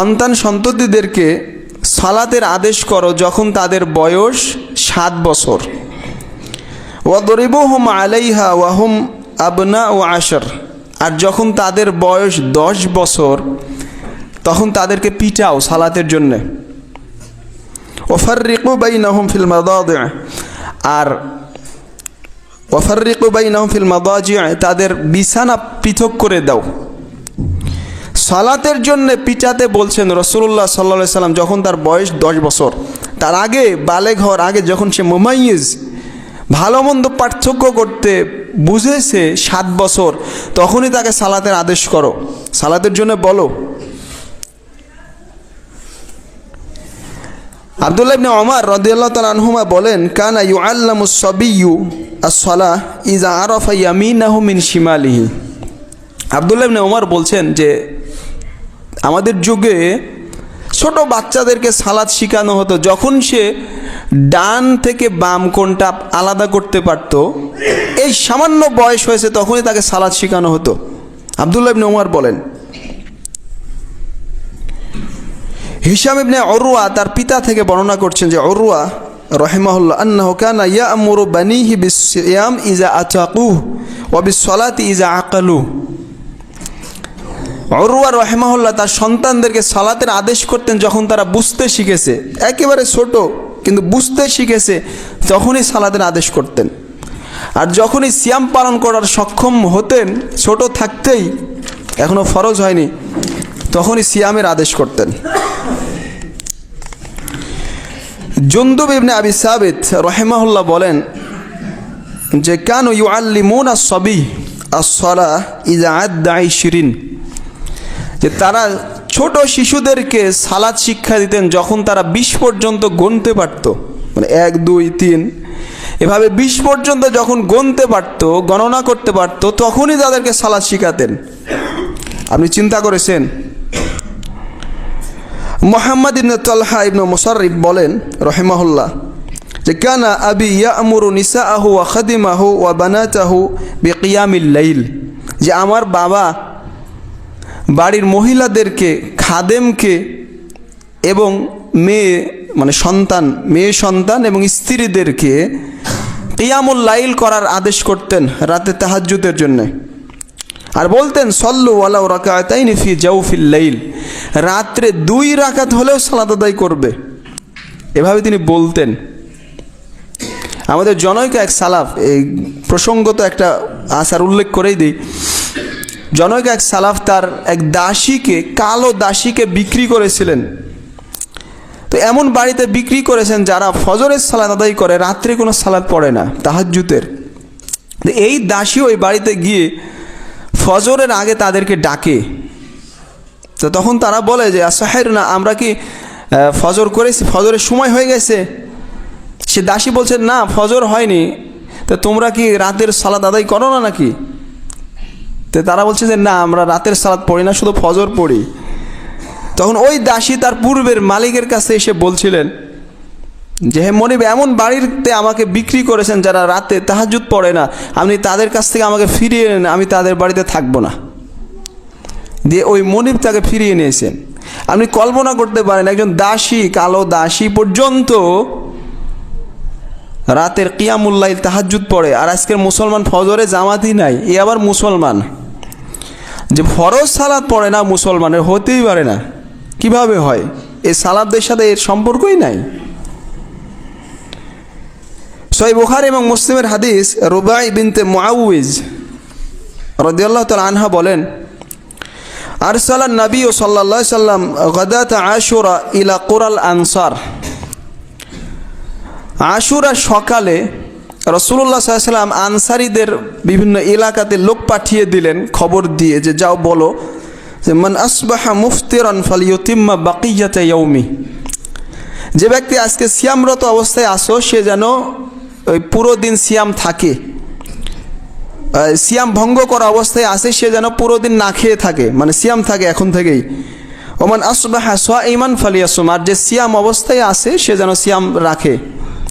সন্তান সন্ততিদেরকে সালাতের আদেশ করো যখন তাদের বয়স সাত বছর। ওয়াদরিবুহুম আলাইহা ওয়াহুম আবনা ও আশর। আর যখন তাদের বয়স দশ বছর, তখন তাদেরকে পিটাও সালাতের জন্যে। ওফারিকু বাইনাহুম ফিল মাদাদি। আর ওফারিকু বাইনাহুম ফিল মাদাজি, তাদের বিছানা পৃথক করে দাও। সালাতের জন্য পিটাতে বলছেন রসুল্লাহ সাল্লা সাল্লাম যখন তার বয়স দশ বছর। তার আগে বালে ঘর আগে যখন সে মোমাইজ ভালো মন্দ পার্থক্য করতে বুঝেছে সাত বছর, তখনই তাকে সালাতের আদেশ করো। সালাতের জন্য বলো। আবদুল্লাহ ইবনে ওমর রাদিয়াল্লাহু তাআলা আনহুমা বলেন, কানা ইউআল্লামু সাবিয়্যু ইজা আরাফা ইয়ামিনাহু মিন শিমালিহি। আবদুল্লাহ ইবনে ওমর বলছেন যে আমাদের যুগে ছোট বাচ্চাদেরকে সালাদ শেখানো হতো, যখন সে ডান থেকে বাম কোনটা আলাদা করতে পারত, এই সামান্য বয়স হয়েছে তখনই তাকে সালাদ শেখানো হতো। আবদুল্লাহ ইবনে ওমর বলেন হিসাম ইবনে অরুয়া তার পিতা থেকে বর্ণনা করছেন যে অরুয়া রহেমাহুল্লাহ ইজা আতাকু ওয়া বিসসালাতি ইজা আকালু অরুয়া রহেমাহুল্লাহ তার সন্তানদেরকে সালাতের আদেশ করতেন যখন তারা বুঝতে শিখেছে। একেবারে ছোট, কিন্তু বুঝতে শিখেছে, তখনই সালাতের আদেশ করতেন। আর যখনই সিয়াম পালন করার সক্ষম হতেন, ছোট থাকতেই এখনও ফরজ হয়নি, তখনই সিয়ামের আদেশ করতেন। জুন্দুব ইবনে আবি সাবিত রহেমাহুল্লাহ বলেন যে, কেন ইউ আল্লিমুন সবি আর আসলা ইজা আদাই শিরিন যে তারা ছোট শিশুদেরকে সালাদ শিক্ষা দিতেন যখন তারা বিশ পর্যন্ত গণতে পারত। মানে এক, দুই, তিন। এভাবে বিশ পর্যন্ত যখন গণতে পারত, গণনা করতে পারত, তখনই তাদেরকে সালাদ শিখাতেন। আপনি চিন্তা করেছেন? মোহাম্মদ ইবনে তলহা ইবনে মুসারিফ বলেন, রহেমাহুল্লাহ, যে কানা আবি ইয়া ইয়ামুরু নিসা আহু ওয়া খাদিমাহু ওয়া বানাতাহু বিকিয়ামিল লাইল, যে আমার বাবা বাড়ির মহিলাদেরকে, খাদেমকে এবং মেয়ে মানে সন্তান, মেয়ে সন্তান এবং স্ত্রীদেরকে কিয়ামুল লাইল করার আদেশ করতেন রাতে তাহাজ্জুদের জন্যে। আর বলতেন, সল্লু ওয়ালাউ রাকাতাইনি ফি জাউফিল লাইল। রাত্রে দুই রাকাত হলেও সালাত আদায় করবে। এভাবে তিনি বলতেন। আমাদের জনৈক এক সালাফ, এই প্রসঙ্গত একটা আসার উল্লেখ করেই দিই। জনৈক এক সালাফ তার এক দাসীকে, কালো দাসীকে বিক্রি করেছিলেন। তো এমন বাড়িতে বিক্রি করেছেন যারা ফজরের সালাদ আদায় করে, রাত্রে কোনো সালাদ পড়ে না তাহাজ্জুতের তো এই দাসী ওই বাড়িতে গিয়ে ফজরের আগে তাদেরকে ডাকে। তো তখন তারা বলে যে আসাহের না, আমরা কি ফজর করেছি? ফজরের সময় হয়ে গেছে। সে দাসী বলছে, না, ফজর হয়নি। তো তোমরা কি রাতের সালাদ আদায় করো না নাকি? তো তারা বলছে যে, না, আমরা রাতের সালাদ পড়ি না, শুধু ফজর পড়ি। তখন ওই দাসী তার পূর্বের মালিকের কাছে এসে বলছিলেন যে, হে মনিব, এমন বাড়িতে আমাকে বিক্রি করেছেন যারা রাতে তাহাজুদ পড়ে না, আপনি তাদের কাছ থেকে আমাকে ফিরিয়ে নেন আমি তাদের বাড়িতে থাকব না। দিয়ে ওই মনিব তাকে ফিরিয়ে নিয়েছেন। আপনি কল্পনা করতে পারেন, একজন দাসী, কালো দাসী পর্যন্ত রাতের কিয়ামুল্লাইল তাহাজুদ পড়ে, আর আজকের মুসলমান ফজরে জামাতই নাই, এ আবার মুসলমান। যে ফরজ সালাদ পড়ে না মুসলমানের, হতেই পারে না। কীভাবে হয়? এই সালাদদের সাথে এর সম্পর্কই নাই। সই বুখার এবং মুসলিমের হাদিস, রুবাই বিনতে মুআউইজ রদিয়াল্লাহ তাল আনহা বলেন আরসাল নবী ও সাল্লা সাল্লাম গদাত আশুরা ইলা কোরাল আনসার। আশুরা সকালে রসুল্লাহ সাল্লাম আনসারিদের বিভিন্ন এলাকাতে লোক পাঠিয়ে দিলেন, খবর দিয়ে যে, যাও বলো যে, মান আসবাহা মুফতিরান ফালিয়তিম্মা বাকিয়াতে ইয়ৌমি যে ব্যক্তি আজকে সিয়ামরত অবস্থায় আসো, সে যেন ওই পুরো দিন সিয়াম থাকে। সিয়াম ভঙ্গ করা অবস্থায় আসে, সে যেন পুরো দিন না খেয়ে থাকে। মানে সিয়াম থাকে এখন থেকেই। ওমান আসবাহা সোয়া ইমান ফালিয়াসুম। আর যে সিয়াম অবস্থায় আসে, সে যেন সিয়াম রাখে।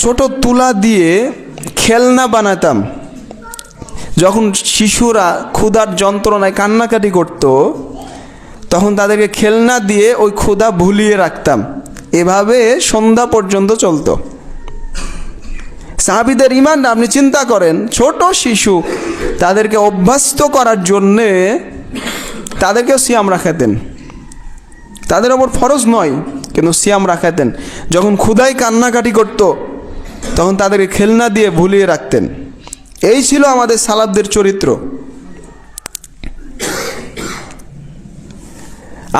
ছোট তুলা দিয়ে খেলনা বানাতাম। যখন শিশুরা ক্ষুধার যন্ত্রণায় কান্নাকাটি করত, তখন তাদেরকে খেলনা দিয়ে ওই ক্ষুধা ভুলিয়ে রাখতাম। এভাবে সন্ধ্যা পর্যন্ত চলতো। সাহাবিদের ইমান আপনি চিন্তা করেন, ছোট শিশু তাদেরকে অভ্যস্ত করার জন্যে তাদেরকেও সিয়াম রাখাতেন। তাদের ওপর ফরজ নয়। কিন্তু সিয়াম রাখাতেন। যখন ক্ষুদাই কান্নাকাটি করত, তখন তাদেরকে খেলনা দিয়ে ভুলিয়ে রাখতেন। এই ছিল আমাদের সালাবদের চরিত্র।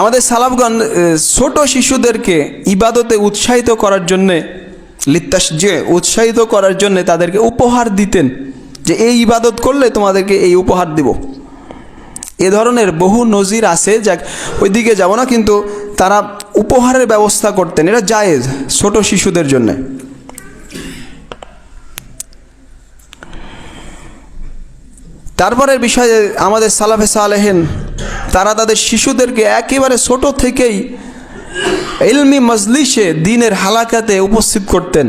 আমাদের সালাবগণ ছোট শিশুদেরকে ইবাদতে উৎসাহিত করার জন্যে লিত্তাস যে, উৎসাহিত করার জন্যে তাদেরকে উপহার দিতেন যে, এই ইবাদত করলে তোমাদেরকে এই উপহার দিব। এ ধরনের বহু নজির আছে, যাক, ওইদিকে যাব না, কিন্তু তারা উপহারের ব্যবস্থা করতেন। এটা জায়েজ, ছোট শিশুদের জন্য। তারপরের বিষয়ে আমাদের সালাফে সালেহেন, তারা তাদের শিশুদেরকে একেবারে ছোট থেকেই এলমি মজলিসে দিনের হালাকাতে উপস্থিত করতেন।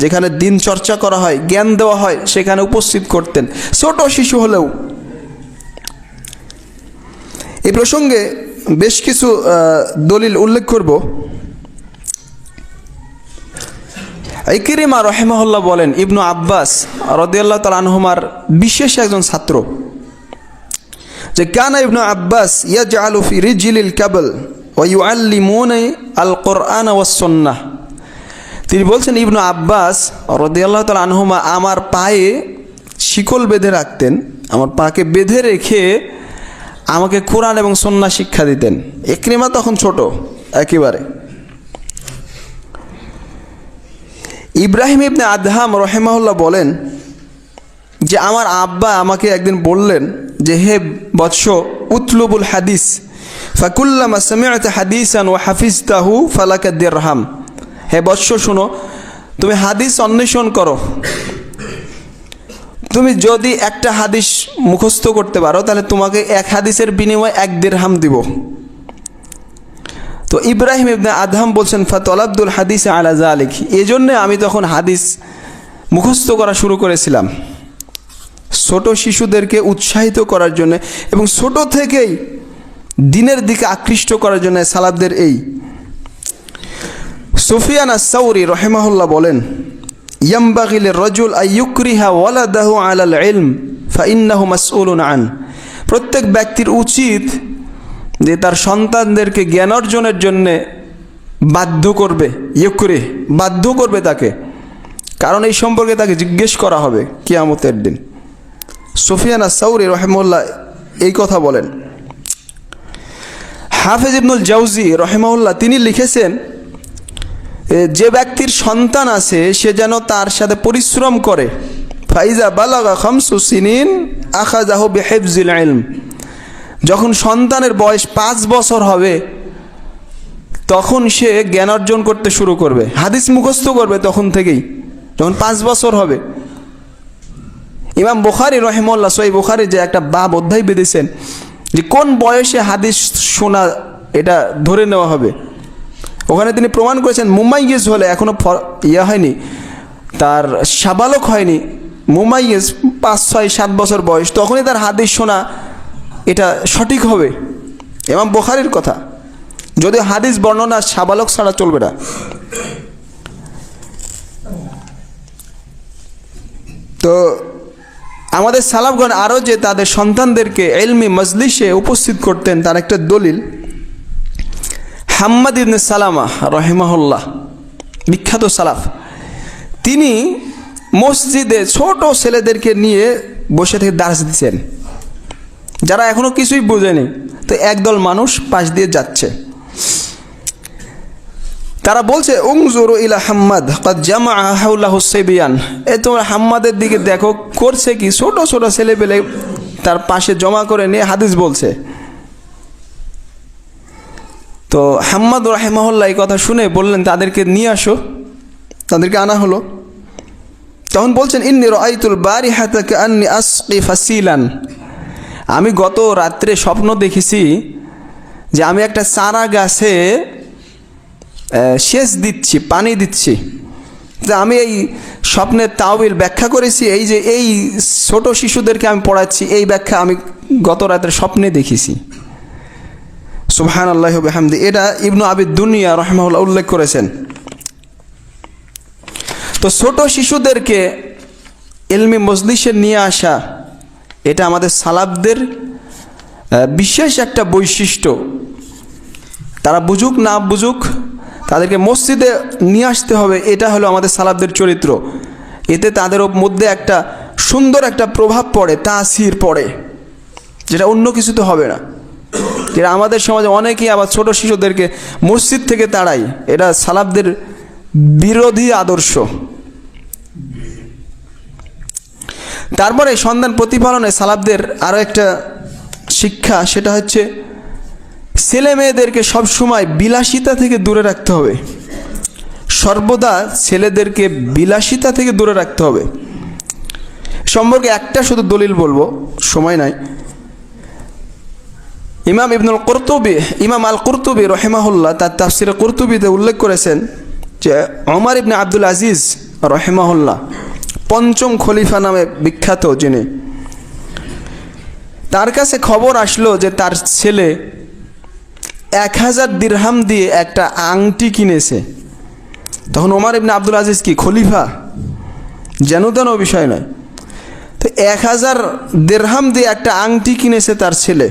যেখানে দিন চর্চা করা হয়, জ্ঞান দেওয়া হয়, সেখানে উপস্থিত করতেন। ছোট শিশু হলেও। এই প্রসঙ্গে বেশ কিছু দলিল উল্লেখ করব। ইকরিমা রহেমাহুল্লাহ বলেন, ইবনু আব্বাস রদিয়াল্লাহ তাল আনহুমার বিশেষ একজন ছাত্র, যে কানা ইবনু আব্বাস ইয়াজআলু ফি রিজলিল কাবল ওয়া ইউআল্লিমুনা আল কোরআন ওয়াস সুন্নাহ। তিনি বলছেন, ইবনু আব্বাস রদিয়াল্লাহ তাল আনহুমা আমার পায়ে শিকল বেঁধে রাখতেন, আমার পাকে বেঁধে রেখে আমাকে কোরআন এবং সন্না শিক্ষা দিতেন। একরিমা তখন ছোট, একেবারে। ইব্রাহিম ইবনে আদহাম রহেমাহুল্লাহ বলেন যে, আমার আব্বা আমাকে একদিন বললেন যে, হে বৎস, উতলুবুল হাদিস, ফাকুল্লামা সামিআত হাদিসান ও হাফিজতাহু ফালাকা দিরহাম। হে বৎস, শুনো, তুমি হাদিস অন্বেষণ করো। তুমি যদি একটা হাদিস মুখস্থ করতে পারো, তাহলে তোমাকে এক হাদিসের বিনিময়ে এক দেড়হাম দিব। তো ইব্রাহিম ইবনে আদহাম বলছেন ফাতল আব্দুল হাদিস আলা জালিক এই জন্যে আমি তখন হাদিস মুখস্থ করা শুরু করেছিলাম। ছোট শিশুদেরকে উৎসাহিত করার জন্য এবং ছোট থেকেই দিনের দিকে আকৃষ্ট করার জন্য সালাবদের এই। সুফিয়ান আসাউরি রহেমাহুল্লাহ বলেন আন প্রত্যেক ব্যক্তির উচিত যে তার সন্তানদেরকে জ্ঞান অর্জনের জন্যে বাধ্য করবে ইয়ুকরি বাধ্য করবে তাকে। কারণ এই সম্পর্কে তাকে জিজ্ঞেস করা হবে কিয়ামতের দিন। সুফিয়ানা সৌরি রহেমুল্লাহ এই কথা বলেন। হাফেজ ইবনুল জাউজি রহেমাউল্লাহ তিনি লিখেছেন যে ব্যক্তির সন্তান আছে, সে যেন তার সাথে পরিশ্রম করে। ফাইজা বালাগা খামসু সিনিন আখাজাহ বেহেফজিল ইলম। যখন সন্তানের বয়স পাঁচ বছর হবে, তখন সে জ্ঞান অর্জন করতে শুরু করবে। হাদিস মুখস্থ করবে তখন থেকেই, যখন পাঁচ বছর হবে। ইমাম বুখারি রহেমল্লা সই বুখারি যে একটা বাব অধ্যায় বেঁধেছেন, যে কোন বয়সে হাদিস শোনা এটা ধরে নেওয়া হবে? ওখানে তিনি প্রমাণ করেছেন মুম্বাই মুম্বাইয়েজ হলে এখনও ফ- ইয়ে হয়নি, তার সাবালক হয়নি মুম্বাই মুম্বাইয়েজ পাঁচ, ছয়, সাত বছর বয়স, তখনই তার হাদিস শোনা এটা সঠিক হবে। এমাম বোখারির কথা। যদি হাদিস বর্ণনা সাবালক ছাড়া চলবে না। তো আমাদের সালাফগণ আরও যে তাদের সন্তানদেরকে এলমি মজলিসে উপস্থিত করতেন, তার একটা দলিল। হাম্মাদ ইবনে সালামা রহেমাহুল্লাহ, বিখ্যাত সালাফ। তিনি মসজিদে ছোট ছেলেদেরকে নিয়ে বসে থেকে দাস দিচ্ছেন। যারা এখনও কিছুই বোঝেনি, তো একদল মানুষ পাশ দিয়ে যাচ্ছে। তারা বলছে, উংজুরু ইলা হাম্মাদ জামা হাউলা হুসেবিয়ান এ তোমার হাম্মাদের দিকে দেখো, করছে কি? ছোট ছোট ছেলে পেলে তার পাশে জমা করে নিয়ে হাদিস বলছে। তো হাম্মাদ রাহেমাহুল্লাহ এই কথা শুনে বললেন, তাদেরকে নিয়ে আসো। তাদেরকে আনা হলো। তখন বলছেন, ইন্নি রাইতুল বারি হাতাকে আন্নি আসকি ফাসিলান। আমি গত রাত্রে স্বপ্ন দেখেছি যে আমি একটা চারা গাছে সেচ দিচ্ছি, পানি দিচ্ছি। যে আমি এই স্বপ্নের তাওবিল ব্যাখ্যা করেছি, এই যে এই ছোট শিশুদেরকে আমি পড়াচ্ছি, এই ব্যাখ্যা আমি গত রাতের স্বপ্নে দেখেছি। সুবহান আল্লাহ হামদি এটা ইবনু আবিদ দুনিয়া রহমাউল্লাহ উল্লেখ করেছেন। তো ছোট শিশুদেরকে এলমি মজলিসে নিয়ে আসা, এটা আমাদের সালাবদের বিশেষ একটা বৈশিষ্ট্য। তারা বুঝুক না বুঝুক, তাদেরকে মসজিদে নিয়ে আসতে হবে, এটা হলো আমাদের সালাবদের চরিত্র। এতে তাদের মধ্যে একটা সুন্দর একটা প্রভাব পড়ে, তাসির পড়ে, যেটা অন্য কিছুতে হবে না। যেটা আমাদের সমাজে অনেকেই আবার ছোট শিশুদেরকে মসজিদ থেকে তাড়াই এটা সালাবদের বিরোধী আদর্শ। তারপরে সন্তান প্রতিপালনে সালাবদের আরও একটা শিক্ষা, সেটা হচ্ছে ছেলে মেয়েদেরকে সবসময় বিলাসিতা থেকে দূরে রাখতে হবে। সর্বদা ছেলেদেরকে বিলাসিতা থেকে দূরে রাখতে হবে। সম্পর্কে একটা শুধু দলিল বলব, সময় নাই। ইমাম ইবনুল কর্তুবি, ইমাম আল কর্তুবি রহেমাহুল্লাহ তার তাফসিরে কর্তুবিতে উল্লেখ করেছেন যে অমর ইবনে আব্দুল আজিজ রহেমাহুল্লাহ পঞ্চম খলিফা নামে বিখ্যাত যিনি। তার কাছে খবর আসলো যে তার ছেলে এক হাজার দিরহাম দিয়ে একটা আংটি কিনেছে। তখন ওমর ইবনে আব্দুল আজিজ কি খলিফা? যেন তেন বিষয় নয়। তো এক হাজার দেড়হাম দিয়ে একটা আংটি কিনেছে তার ছেলে।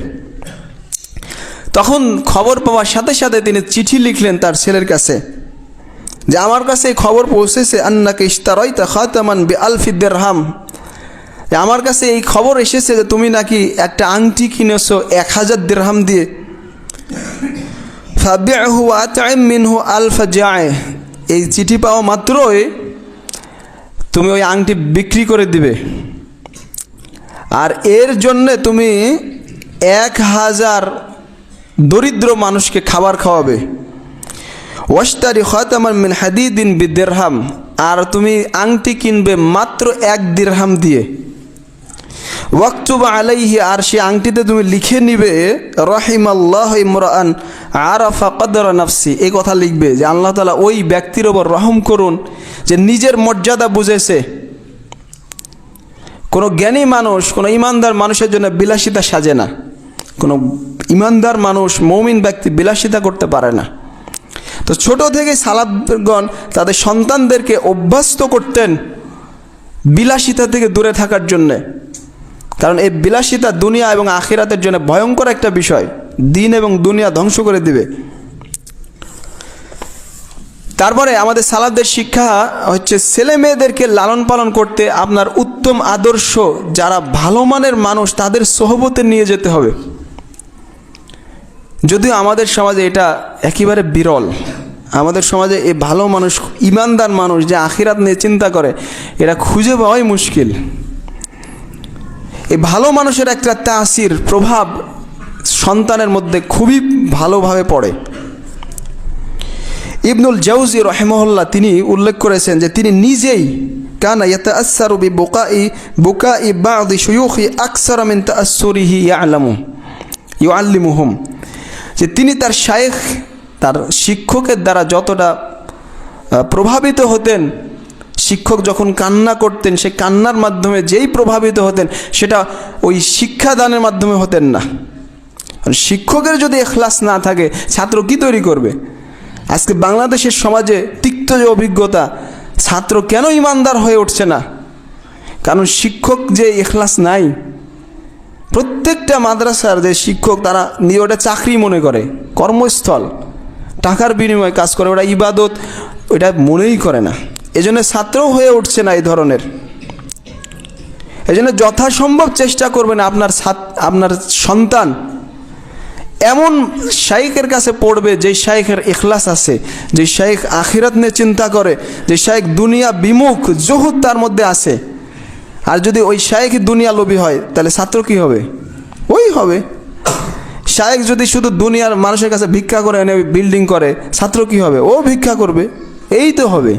তখন খবর পাওয়ার সাথে সাথে তিনি চিঠি লিখলেন তার ছেলের কাছে যে আমার কাছে এই খবর পৌঁছেছে, আন্নাকে ইস্তারয়তা খাতামান বি আলফি দেড়হাম যে আমার কাছে এই খবর এসেছে যে তুমি নাকি একটা আংটি কিনেছো এক হাজার দেড়হাম দিয়ে। মিনহু আলফা জায়। এই চিঠি পাওয়া মাত্রই তুমি ওই আংটি বিক্রি করে দিবে। আর এর জন্যে তুমি এক হাজার দরিদ্র মানুষকে খাবার খাওয়াবে। ওয়াস্তারি খতামান মিন হাদিদিন বিদেরহাম, আর তুমি আংটি কিনবে মাত্র এক দিরহাম দিয়ে। ওয়াক্তুব আলাইহি, আর সেই আংটিতে তুমি লিখে নিবে রহিম আল্লাহ ইমরান আরাফা কদর নাফসি। এই কথা লিখবে যে আল্লাহ তালা ওই ব্যক্তির ওপর রহম করুন, যে নিজের মর্যাদা বুঝেছে। কোনো জ্ঞানী মানুষ, কোনো ইমানদার মানুষের জন্য বিলাসিতা সাজে না। কোনো ইমানদার মানুষ, মৌমিন ব্যক্তি বিলাসিতা করতে পারে না। তো ছোট থেকে সালাদগণ তাদের সন্তানদেরকে অভ্যস্ত করতেন বিলাসিতা থেকে দূরে থাকার জন্যে। কারণ এই বিলাসিতা দুনিয়া এবং আখিরাতের জন্য ভয়ঙ্কর একটা বিষয়। দিন এবং দুনিয়া ধ্বংস করে দিবে। তারপরে আমাদের সালাদদের শিক্ষা হচ্ছে ছেলে মেয়েদেরকে লালন পালন করতে আপনার উত্তম আদর্শ, যারা ভালো মানের মানুষ, তাদের সহবতে নিয়ে যেতে হবে। যদিও আমাদের সমাজে এটা একেবারে বিরল, আমাদের সমাজে এই ভালো মানুষ, ইমানদার মানুষ যে আখিরাত নিয়ে চিন্তা করে এটা খুঁজে পাওয়াই মুশকিল। এই ভালো মানুষের একটা তাসির, প্রভাব সন্তানের মধ্যে খুবই ভালোভাবে পড়ে। ইবনুল জাউজি রহেমহল্লা তিনি উল্লেখ করেছেন যে তিনি নিজেই কানা ইয়াতাআসসারু বি বুকাই বুকাই বাদি শুয়ুখি আকসার মিন তাআসসুরিহি ইয়ালামু, ইউআল্লিমুহুম। যে তিনি তার শায়েখ, তার শিক্ষকের দ্বারা যতটা প্রভাবিত হতেন, শিক্ষক যখন কান্না করতেন, সে কান্নার মাধ্যমে যেই প্রভাবিত হতেন, সেটা ওই শিক্ষাদানের মাধ্যমে হতেন না। শিক্ষকের যদি এখলাস না থাকে, ছাত্র কি তৈরি করবে? আজকে বাংলাদেশের সমাজে তিক্ত যে অভিজ্ঞতা, ছাত্র কেন ইমানদার হয়ে উঠছে না? কারণ শিক্ষক যে এখলাস নাই প্রত্যেকটা মাদ্রাসার যে শিক্ষক তারা নিয়ে ওটা চাকরি মনে করে, কর্মস্থল, টাকার বিনিময়ে কাজ করে, ওটা ইবাদত, ওটা মনেই করে না। এজন্য ছাত্রও হয়ে উঠছে না এই ধরনের। এজন্য যথাসম্ভব চেষ্টা করবেন আপনার আপনার সন্তান এমন শাইখের কাছে পড়বে যে শাইখের ইখলাস আছে, যে শাইখ আখিরাত নিয়ে চিন্তা করে, যে শাইখ দুনিয়া বিমুখ, জহুদ তার মধ্যে আছে। আর যদি ওই শাইখ দুনিয়া লোভী হয়, তাহলে ছাত্র কি হবে? ওই হবে। শায়েক যদি শুধু দুনিয়ার মানুষের কাছে ভিক্ষা করে, এনে বিল্ডিং করে, ছাত্র কি হবে? ও ভিক্ষা করবে। এই তো হবে।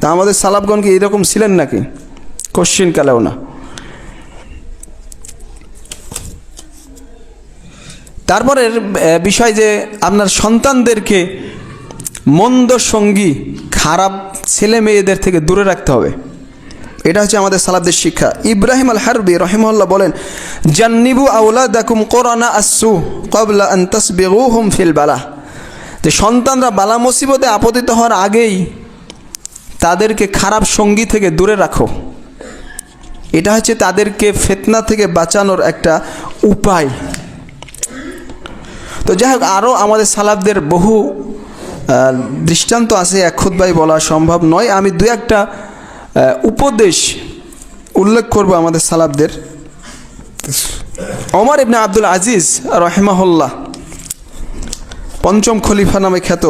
তা আমাদের সালাবগণ কি এইরকম ছিলেন নাকি? কোশ্চিন কালেও না। তারপরের বিষয় যে আপনার সন্তানদেরকে মন্দ সঙ্গী, খারাপ ছেলে মেয়েদের থেকে দূরে রাখতে হবে। এটা হচ্ছে আমাদের সালাবদের শিক্ষা। ইব্রাহিম আল হারবি রহিমল্লাহ বলেন, জান্নিবু আউলা দাকুম কোরআনা আসু কবলা আন্তাস বেগুহুম ফিল বালা। যে সন্তানরা বালা মুসিবতে আপতিত হওয়ার আগেই তাদেরকে খারাপ সঙ্গী থেকে দূরে রাখো। এটা হচ্ছে তাদেরকে ফেতনা থেকে বাঁচানোর একটা উপায়। তো যাই হোক আরও আমাদের সালাবদের বহু দৃষ্টান্ত আছে, এক খুদ্াই বলা সম্ভব নয়। আমি দু একটা উপদেশ উল্লেখ করব আমাদের সালাবদের। অমর ইবনে আব্দুল আজিজ রহেমাহুল্লাহ, পঞ্চম খলিফা নামে খ্যাত।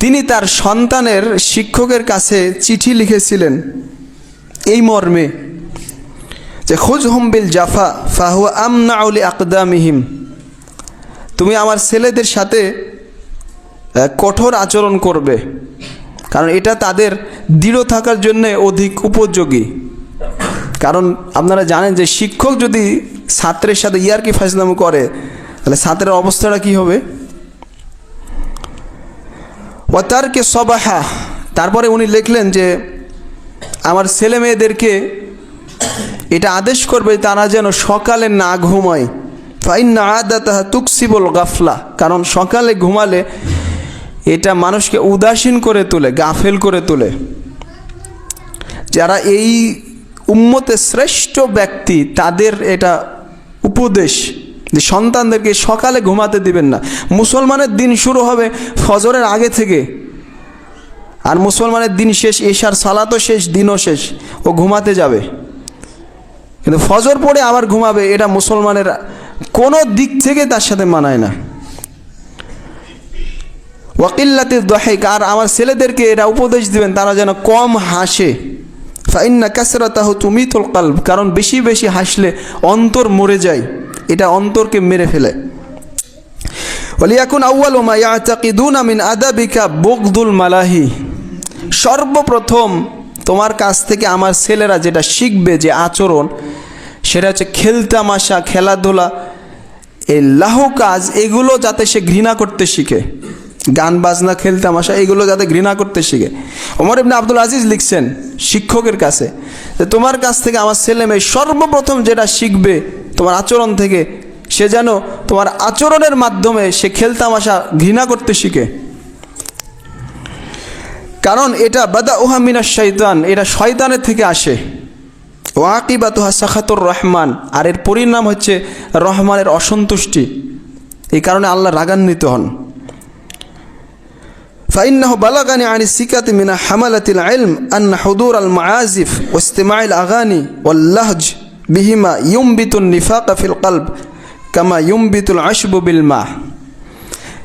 তিনি তার সন্তানের শিক্ষকের কাছে চিঠি লিখেছিলেন এই মর্মে যে, খোঁজ বিল জাফা, ফাহুয়া আমনাউলি আকদামিহিম। তুমি আমার ছেলেদের সাথে কঠোর আচরণ করবে। কারণ এটা তাদের দৃঢ় থাকার জন্য অধিক উপযোগী। কারণ আপনারা জানেন যে শিক্ষক যদি ছাত্রের সাথে ইয়ারকি ফাইসলাম করে, তাহলে ছাত্রের অবস্থাটা কি হবে? ও তারকে সবাহা, তারপরে উনি লিখলেন যে, আমার ছেলে মেয়েদেরকে এটা আদেশ করবে তারা যেন সকালে না ঘুমায়। ফাইন না আদা তাহা তুকসিবল গাফলা, কারণ সকালে ঘুমালে এটা মানুষকে উদাসীন করে তোলে, গাফেল করে তোলে। যারা এই উম্মতে শ্রেষ্ঠ ব্যক্তি, তাদের এটা উপদেশ যে সন্তানদেরকে সকালে ঘুমাতে দিবেন না। মুসলমানের দিন শুরু হবে ফজরের আগে থেকে। আর মুসলমানের দিন শেষ, এশার সালাতও শেষ, দিনও শেষ। ও ঘুমাতে যাবে। কিন্তু ফজর পড়ে আবার ঘুমাবে, এটা মুসলমানের কোনো দিক থেকে তার সাথে মানায় না। ওয়াকিল্লাতে দহেক, আর আমার ছেলেদেরকে এটা উপদেশ দিবেন, তারা যেন কম হাসে। ফাইন্না কাসরাতাহ তুমি তোল কাল্ব, কারণ বেশি বেশি হাসলে অন্তর মরে যায়, এটা অন্তরকে মেরে ফেলে। ওলিয়াকুন আউ্বাল ওমা ইয়াতাকিদুন মিন আদাবিকা বকদুল মালাহি, সর্বপ্রথম তোমার কাছ থেকে আমার ছেলেরা যেটা শিখবে, যে আচরণ, সেটা হচ্ছে খেলতামাশা, খেলাধুলা, এই লাহ কাজ, এগুলো যাতে সে ঘৃণা করতে শিখে। গান, বাজনা খেলতামাশা এগুলো যাতে ঘৃণা করতে শিখে। ওমর ইবনে আব্দুল আজিজ লিখছেন শিক্ষকের কাছে যে, তোমার কাছ থেকে আমার ছেলে মেয়ে সর্বপ্রথম যেটা শিখবে তোমার আচরণ থেকে, সে যেন তোমার আচরণের মাধ্যমে সে খেলতামাশা ঘৃণা করতে শিখে। কারণ এটা বাদা উহামিনা শৈতান এটা শয়তানের থেকে আসে। ওয়াকিবা তুহা সাখাতুর রহমান, আর এর পরিণাম হচ্ছে রহমানের অসন্তুষ্টি। এই কারণে আল্লাহ রাগান্বিত হন। فإنه بلغني عن السكة من حملة العلم أن حضور المعازف واستماع الأغاني واللهج بهما ينبت النفاق في القلب كما ينبت العشب بالماء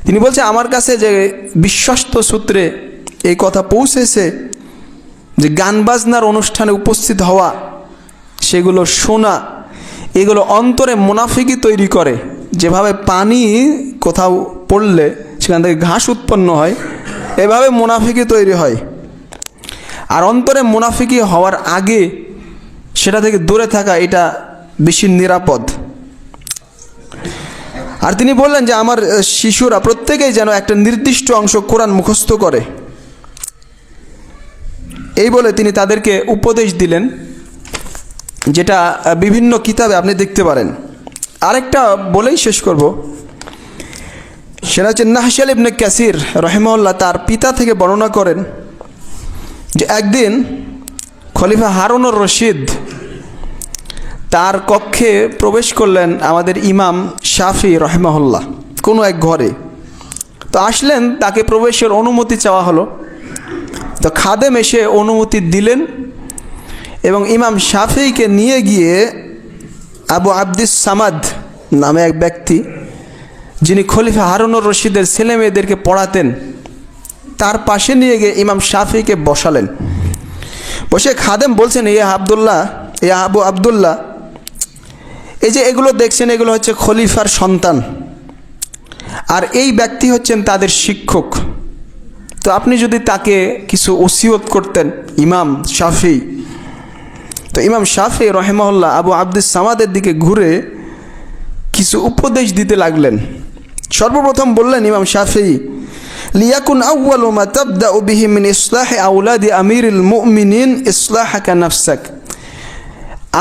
তিনি বলছে আমার কাছে যে বিশ্বস্ত সূত্রে এই কথা পৌঁছেছে যে গান বাজনার অনুষ্ঠানে উপস্থিত হওয়া সেগুলো শোনা এগুলো অন্তরে মুনাফিকি তৈরি করে যেভাবে পানি কোথাও পড়লে সেখান থেকে ঘাস উৎপন্ন হয় এভাবে মুনাফিকি তৈরি হয়। আর অন্তরে মুনাফিকি হওয়ার আগে সেটা থেকে দূরে থাকা এটা বেশি নিরাপদ। আর তিনি বললেন যে আমার শিশুরা প্রত্যেকেই যেন একটা নির্দিষ্ট অংশ কোরআন মুখস্থ করে। এই বলে তিনি তাদেরকে উপদেশ দিলেন, যেটা বিভিন্ন কিতাবে আপনি দেখতে পারেন। আরেকটা বলেই শেষ করব। সেটা হচ্ছে ইবনে ক্যাসির রহেমউল্লাহ তার পিতা থেকে বর্ণনা করেন যে একদিন খলিফা হারুনুর রশিদ তার কক্ষে প্রবেশ করলেন আমাদের ইমাম শাফি রহেমাহুল্লাহ, কোনো এক ঘরে। তো আসলেন, তাকে প্রবেশের অনুমতি চাওয়া হলো। তো খাদেম এসে অনুমতি দিলেন এবং ইমাম শাফিকে নিয়ে গিয়ে আবু আব্দিস সামাদ নামে এক ব্যক্তি যিনি খলিফা হারুনুর রশিদের ছেলে মেয়েদেরকে পড়াতেন, তার পাশে নিয়ে গিয়ে ইমাম শাফিকে বসালেন। বসে খাদেম বলছেন ইয়া আবদুল্লাহ ইয়া আবু আবদুল্লাহ, এই যে এগুলো দেখছেন, এগুলো হচ্ছে খলিফার সন্তান। আর এই ব্যক্তি হচ্ছেন তাদের শিক্ষক। তো আপনি যদি তাকে কিছু ওসিয়ত করতেন, ইমাম শাফি, তো ইমাম শাফি রহেমাল্লাহ আবু আব্দুস সামাদের দিকে ঘুরে কিছু উপদেশ দিতে লাগলেন। সর্বপ্রথম বললেন ইমাম শাফি, লিয়াকুন আউ্বাল মা তাবদা বিহি মিন ইসলাহ আউলাদি আমিরুল মুমিনিন ইসলাহাকা নাফসাক।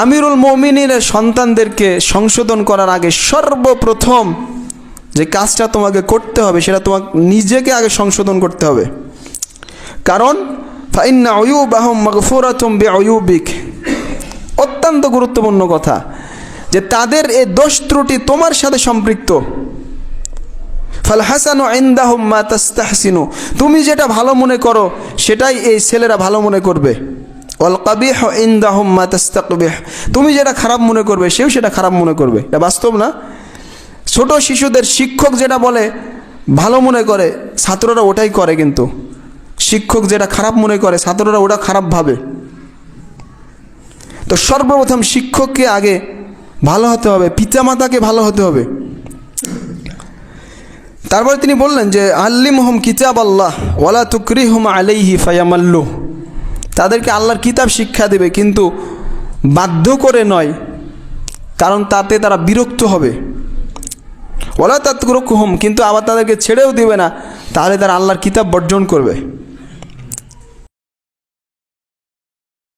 আমিরুল মুমিনের সন্তানদেরকে সংশোধন করার আগে সর্বপ্রথম যে কাজটা তোমাকে করতে হবে, সেটা তোমাকে নিজেকে আগে সংশোধন করতে হবে। কারণ, ফাইন্না অয়ুব আহম মগফুরাতুম বে অয়ুবিক অত্যন্ত গুরুত্বপূর্ণ কথা যে তাদের এই দোষ ত্রুটি তোমার সাথে সম্পৃক্ত। ফাল হাসানু ইন্দাহুম মা তাস্তাহসিনু। তুমি যেটা ভালো মনে করো, সেটাই এই ছেলেরা ভালো মনে করবে। অল কাবিহ মা তাস্তাকবিহ। তুমি যেটা খারাপ মনে করবে, সেও সেটা খারাপ মনে করবে। এটা বাস্তব না? ছোট শিশুদের শিক্ষক যেটা বলে, ভালো মনে করে, ছাত্ররা ওটাই করে কিন্তু। শিক্ষক যেটা খারাপ মনে করে, ছাত্ররা ওটা খারাপ ভাবে। তো সর্বপ্রথম শিক্ষককে আগে ভালো হতে হবে, পিতামাতাকে ভালো হতে হবে। তারপরে তিনি বললেন যে আল্লিম হুম কিতাব আল্লাহ ওয়ালা তুকরি হুম আলাইহি ফায়ামাল্লু। তাদেরকে আল্লাহর কিতাব শিক্ষা দেবে, কিন্তু বাধ্য করে নয়, কারণ তাতে তারা বিরক্ত হবে। ওলা তাৎকুরক হোম কিন্তু আবার তাদেরকে ছেড়েও দেবে না, তাহলে তারা আল্লাহর কিতাব বর্জন করবে।